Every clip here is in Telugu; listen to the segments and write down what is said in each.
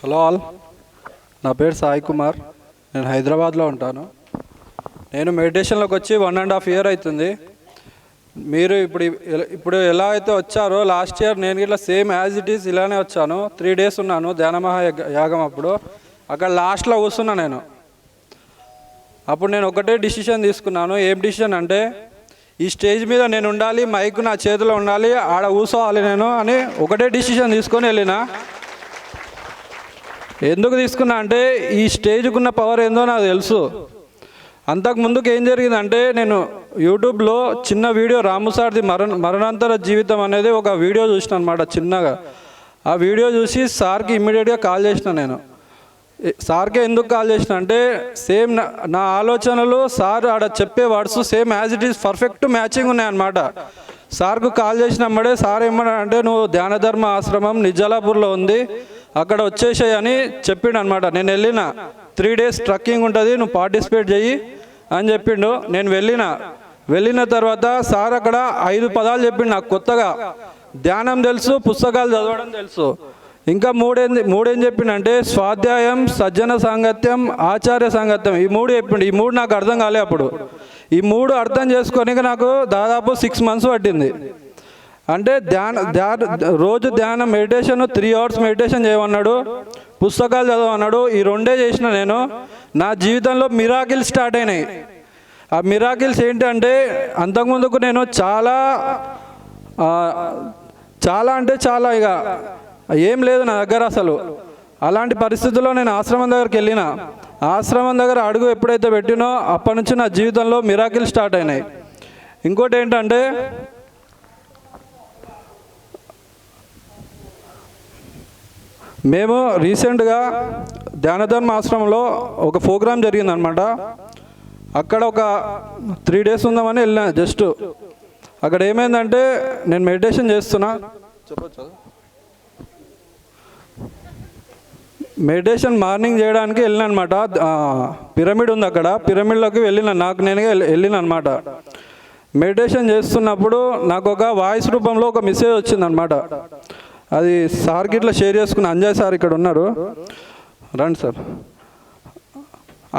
Hello all. నా పేరు సాయి కుమార్. నేను హైదరాబాద్లో ఉంటాను. నేను మెడిటేషన్లోకి వచ్చి వన్ అండ్ హాఫ్ ఇయర్ అవుతుంది. మీరు ఇప్పుడు ఇప్పుడు ఎలా అయితే వచ్చారో లాస్ట్ ఇయర్ నేను ఇట్లా సేమ్ యాజ్ ఇట్ ఈస్ ఇలానే వచ్చాను. త్రీ డేస్ ఉన్నాను ధ్యానమహా యాగం అప్పుడు. అక్కడ లాస్ట్లో కూర్చున్నా నేను. అప్పుడు నేను ఒకటే డిసిషన్ తీసుకున్నాను. ఏం డిసిషన్ అంటే ఈ స్టేజ్ మీద నేను ఉండాలి మైక్ నా చేతిలో ఉండాలి ఆడ కూర్చోవాలి నేను అని ఒకటే డిసిషన్ తీసుకొని వెళ్ళిన. ఎందుకు తీసుకున్నా అంటే ఈ స్టేజ్కి ఉన్న పవర్ ఏందో నాకు తెలుసు. అంతకు ముందుకు ఏం జరిగిందంటే నేను యూట్యూబ్లో చిన్న వీడియో రాముసార్ది మరణ మరణాంతర జీవితం అనేది ఒక వీడియో చూసిన అనమాట చిన్నగా. ఆ వీడియో చూసి సార్కి ఇమ్మీడియట్గా కాల్ చేసిన నేను. సార్కే ఎందుకు కాల్ చేసిన అంటే సేమ్ నా నా ఆలోచనలు సార్ ఆడ చెప్పే words same as it is perfect matching ఉన్నాయన్నమాట సార్కు కాల్ చేసినమ్మడే సార్ ఏమన్నా అంటే నువ్వు ధ్యానధర్మ ఆశ్రమం నిజాలాపూర్లో ఉంది. అక్కడ వచ్చేసాయి అని చెప్పిండు అనమాట నేను వెళ్ళిన త్రీ డేస్ ట్రక్కింగ్ ఉంటుంది నువ్వు పార్టిసిపేట్ చెయ్యి అని చెప్పిండు. నేను వెళ్ళిన. వెళ్ళిన తర్వాత సార్ అక్కడ ఐదు పదాలు చెప్పిండు నాకు కొత్తగా. ధ్యానం తెలుసు పుస్తకాలు చదవడం తెలుసు. ఇంకా మూడేంది మూడేం చెప్పిండంటే స్వాధ్యాయం సజ్జన సాంగత్యం ఆచార్య సాంగత్యం. ఈ మూడు చెప్పిండు. ఈ మూడు నాకు అర్థం కాలే అప్పుడు. ఈ మూడు అర్థం చేసుకోనికి నాకు దాదాపు సిక్స్ మంత్స్ పట్టింది. అంటే ధ్యాన ధ్యాన రోజు ధ్యానం మెడిటేషన్ త్రీ అవర్స్ మెడిటేషన్ చేయమన్నాడు. పుస్తకాలు చదవమన్నాడు. ఈ రెండే చేసిన నేను. నా జీవితంలో మిరాకిల్ స్టార్ట్ అయినాయి. ఆ మిరాకిల్స్ ఏంటంటే అంతకుముందుకు నేను చాలా చాలా అంటే చాలా ఇక ఏం లేదు నా దగ్గర అసలు. అలాంటి పరిస్థితుల్లో నేను ఆశ్రమం దగ్గరికి వెళ్ళిన. ఆశ్రమం దగ్గర అడుగు ఎప్పుడైతే పెట్టినో అప్పటి నుంచి నా జీవితంలో మిరాకిల్ స్టార్ట్ అయినాయి. ఇంకోటి ఏంటంటే మేము రీసెంట్గా ధ్యానధర్మ ఆశ్రమంలో ఒక ప్రోగ్రామ్ జరిగిందనమాట అక్కడ ఒక త్రీ డేస్ ఉందామని వెళ్ళిన జస్ట్. అక్కడ ఏమైందంటే నేను మెడిటేషన్ చేస్తున్నా. మెడిటేషన్ మార్నింగ్ చేయడానికి వెళ్ళిన అనమాట పిరమిడ్ ఉంది అక్కడ. పిరమిడ్లోకి వెళ్ళిన నాకు నేనుగా వెళ్ళిన అనమాట మెడిటేషన్ చేస్తున్నప్పుడు నాకు ఒక వాయిస్ రూపంలో ఒక మెసేజ్ వచ్చిందనమాట అది సార్ గిట్ల షేర్ చేసుకున్న అంజయ్ సార్ ఇక్కడ ఉన్నారు రండి సార్.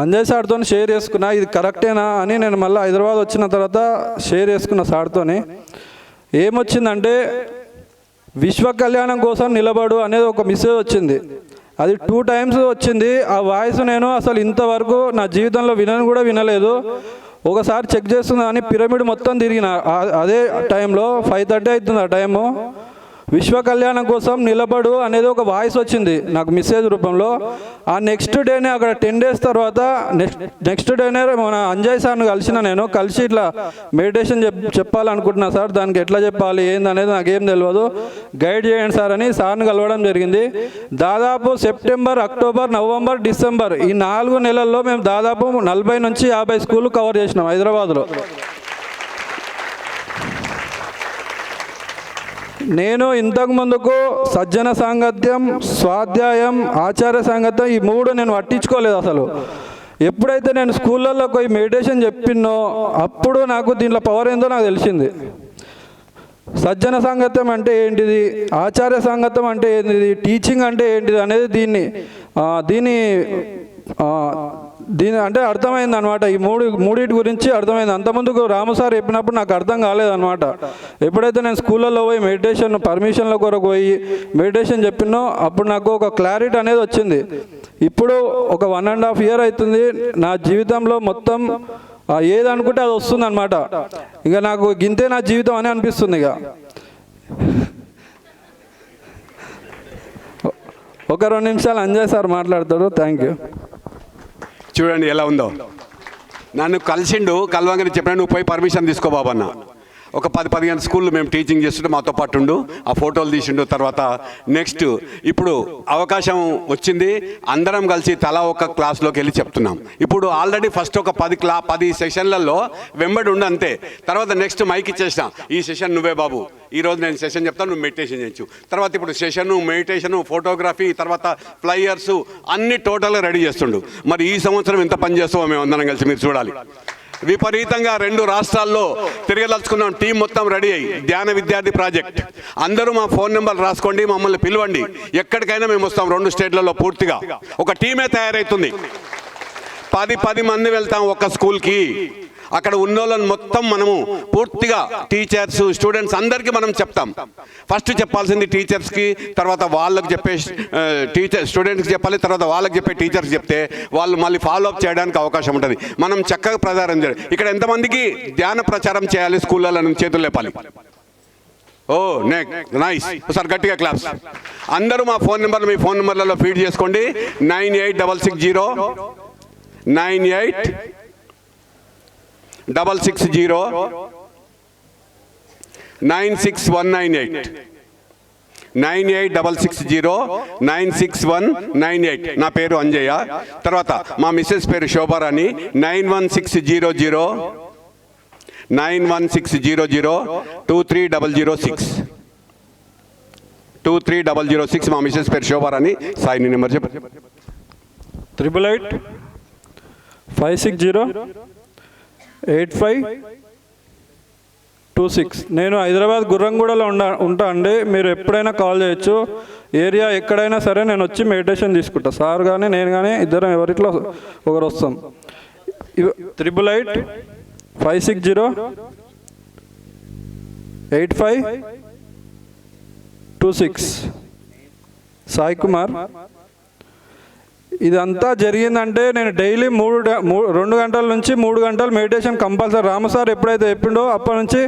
అంజయ్ సార్తో షేర్ చేసుకున్నా ఇది కరెక్టేనా అని నేను మళ్ళీ హైదరాబాద్ వచ్చిన తర్వాత షేర్ చేసుకున్న సార్తోని. ఏమొచ్చిందంటే విశ్వ కళ్యాణం కోసం నిలబడు అనేది ఒక మెసేజ్ వచ్చింది. అది టూ టైమ్స్ వచ్చింది. ఆ వాయిస్ నేను అసలు ఇంతవరకు నా జీవితంలో వినను కూడా వినలేదు. ఒకసారి చెక్ చేస్తుందని పిరమిడ్ మొత్తం తిరిగిన అదే టైంలో ఫైవ్ థర్టీ అవుతుంది ఆ టైము విశ్వ కళ్యాణం కోసం నిలబడు అనేది ఒక వాయిస్ వచ్చింది నాకు మెసేజ్ రూపంలో. ఆ నెక్స్ట్ డేనే అక్కడ టెన్ డేస్ తర్వాత నెక్స్ట్ నెక్స్ట్ డేనే మన అంజయ్ సార్ని కలిసిన నేను కలిసి ఇట్లా మెడిటేషన్ చెప్ చెప్పాలనుకుంటున్నా సార్ దానికి ఎట్లా చెప్పాలి ఏంది అనేది నాకేం తెలియదు గైడ్ చేయండి సార్ అని సార్ని కలవడం జరిగింది. దాదాపు సెప్టెంబర్ అక్టోబర్ నవంబర్ డిసెంబర్ ఈ నాలుగు నెలల్లో మేము దాదాపు నలభై నుంచి యాభై స్కూళ్ళు కవర్ చేసినాం హైదరాబాద్లో. నేను ఇంతకు ముందుకు సజ్జన సాంగత్యం స్వాధ్యాయం ఆచార్య సాంగత్యం ఈ మూడు నేను పట్టించుకోలేదు అసలు. ఎప్పుడైతే నేను స్కూళ్ళల్లో పోయి మెడిటేషన్ చెప్పినో అప్పుడు నాకు దీంట్లో పవర్ ఏందో నాకు తెలిసింది. సజ్జన సాంగత్యం అంటే ఏంటిది? ఆచార్య సాంగత్యం అంటే ఏంటిది? టీచింగ్ అంటే ఏంటిది? అనేది దీన్ని దీన్ని దీని దీని అంటే అర్థమైంది అనమాట ఈ మూడు మూడింటి గురించి అర్థమైంది. అంతకుముందుకు రాము సార్ చెప్పినప్పుడు నాకు అర్థం కాలేదన్నమాట. ఎప్పుడైతే నేను స్కూళ్ళల్లో పోయి మెడిటేషన్ పర్మిషన్ల కొరకు పోయి మెడిటేషన్ చెప్పినో అప్పుడు నాకు ఒక క్లారిటీ అనేది వచ్చింది. ఇప్పుడు ఒక వన్ అండ్ హాఫ్ ఇయర్ అవుతుంది. నా జీవితంలో మొత్తం ఏది అనుకుంటే అది వస్తుంది అనమాట ఇక నాకు గింతే నా జీవితం అని అనిపిస్తుంది ఇక. ఒక రెండు నిమిషాలు అంజయ్ సార్ మాట్లాడతాడు. Thank you. చూడండి ఎలా ఉందో. నన్ను కలిసిండు కలవంగానే చెప్పిన నువ్వు పోయి పర్మిషన్ తీసుకో బాబు అన్న ఒక పది పదిహేను స్కూళ్ళు మేము టీచింగ్ చేస్తుంటే మాతో పాటు ఉండు. ఆ ఫోటోలు తీసిండు. తర్వాత నెక్స్ట్ ఇప్పుడు అవకాశం వచ్చింది. అందరం కలిసి తలా ఒక క్లాస్లోకి వెళ్ళి చెప్తున్నాం. ఇప్పుడు ఆల్రెడీ ఫస్ట్ ఒక పది క్లా పది సెషన్లలో వెంబడి ఉండు అంతే. తర్వాత నెక్స్ట్ మైక్ ఇచ్చేసిన. ఈ సెషన్ నువ్వే బాబు. ఈ రోజు నేను సెషన్ చెప్తాను నువ్వు మెడిటేషన్ చేయొచ్చు. తర్వాత ఇప్పుడు సెషను మెడిటేషన్ ఫోటోగ్రఫీ తర్వాత ఫ్లైయర్స్ అన్ని టోటల్గా రెడీ చేస్తుండు. మరి ఈ సంవత్సరం ఎంత పని చేస్తామో మేము అందరం కలిసి మీరు చూడాలి. విపరీతంగా రెండు రాష్ట్రాల్లో తిరగదలుచుకున్నాం. టీం మొత్తం రెడీ అయ్యి. ధ్యాన విద్యార్థి ప్రాజెక్ట్. అందరూ మా ఫోన్ నెంబర్ రాసుకోండి మమ్మల్ని పిలవండి. ఎక్కడికైనా మేము వస్తాం రెండు స్టేట్లలో పూర్తిగా. ఒక టీమే తయారవుతుంది పది పది మంది వెళ్తాం ఒక స్కూల్కి. అక్కడ ఉన్నోళ్ళని మొత్తం మనము పూర్తిగా టీచర్స్ స్టూడెంట్స్ అందరికీ మనం చెప్తాం. ఫస్ట్ చెప్పాల్సింది టీచర్స్కి తర్వాత వాళ్ళకి చెప్పే టీచర్ స్టూడెంట్స్కి చెప్పాలి తర్వాత వాళ్ళకి చెప్పే టీచర్స్ చెప్తే వాళ్ళు మళ్ళీ ఫాలో అప్ చేయడానికి అవకాశం ఉంటుంది. మనం చక్కగా ప్రచారం చేయాలి. ఇక్కడ ఎంతమందికి ధ్యాన ప్రచారం చేయాలి స్కూళ్ళలో చేతులు లేపాలి? ఓ నెక్ నైస్ సార్ గట్టిగా క్లాస్ అందరూ మా ఫోన్ నెంబర్లు మీ ఫోన్ నెంబర్లలో ఫీడ్ చేసుకోండి. Nine eight double six zero nine eight double six zero nine six one nine eight nine eight double six zero nine six one nine eight నా పేరు అంజయ్య. తర్వాత మా మిస్సెస్ పేరు Shobharani. Nine one six zero zero nine one six zero zero two three double zero six two three double zero six మా మిస్సెస్ పేరు శోభారాణి. సాయి నెంబర్ చెప్పండి. Triple eight five six zero eight five two six. నేను హైదరాబాద్ గుర్రంగూడలో ఉండ ఉంటా అండి. మీరు ఎప్పుడైనా కాల్ చేయొచ్చు. ఏరియా ఎక్కడైనా సరే నేను వచ్చి మెడిటేషన్ తీసుకుంటా. సార్ కానీ నేను కానీ ఇద్దరం ఎవరిట్లో ఒకరు వస్తాం triple eight five six zero eight five two six. Sai Kumar. ఇదంతా జరిగిందంటే నేను డైలీ మూడు రెండు గంటల నుంచి మూడు గంటలు మెడిటేషన్ కంపల్సరీ రామసార్ ఎప్పుడైతే చెప్పిండో అప్పటి నుంచి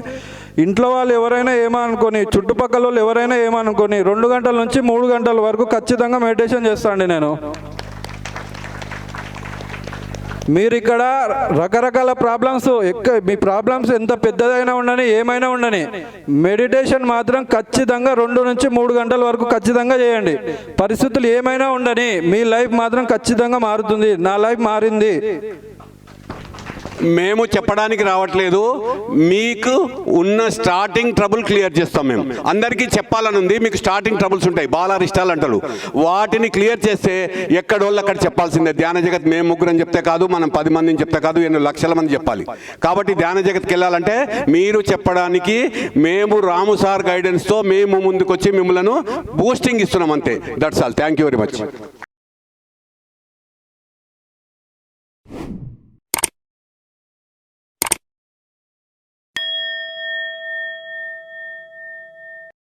ఇంట్లో వాళ్ళు ఎవరైనా ఏమనుకొని చుట్టుపక్కల వాళ్ళు ఎవరైనా ఏమనుకొని రెండు గంటల నుంచి మూడు గంటల వరకు ఖచ్చితంగా మెడిటేషన్ చేస్తాండి నేను. మీరు ఇక్కడ రకరకాల ప్రాబ్లమ్స్ ఎక్క మీ ప్రాబ్లమ్స్ ఎంత పెద్దదైనా ఉండని ఏమైనా ఉండని. మెడిటేషన్ మాత్రం ఖచ్చితంగా రెండు నుంచి మూడు గంటల వరకు ఖచ్చితంగా చేయండి. పరిస్థితులు ఏమైనా ఉండని మీ లైఫ్ మాత్రం ఖచ్చితంగా మారుతుంది. నా లైఫ్ మారింది. మేము చెప్పడానికి రావట్లేదు. మీకు ఉన్న స్టార్టింగ్ ట్రబుల్ క్లియర్ చేస్తాం మేము. అందరికీ చెప్పాలని ఉంది మీకు స్టార్టింగ్ ట్రబుల్స్ ఉంటాయి. బాలారిష్టాలు అంటారు. వాటిని క్లియర్ చేస్తే ఎక్కడోళ్ళు అక్కడ చెప్పాల్సిందే. ధ్యాన జగత్ మేము ముగ్గురం చెప్తే కాదు మనం పది మందిని చెప్తే కాదు ఎన్నో లక్షల మంది చెప్పాలి. కాబట్టి ధ్యాన జగత్కి వెళ్ళాలంటే మీరు చెప్పడానికి మేము రాము సార్ గైడెన్స్తో మేము ముందుకొచ్చి మిమ్మల్ని బూస్టింగ్ ఇస్తున్నాం అంతే. That's all thank you very much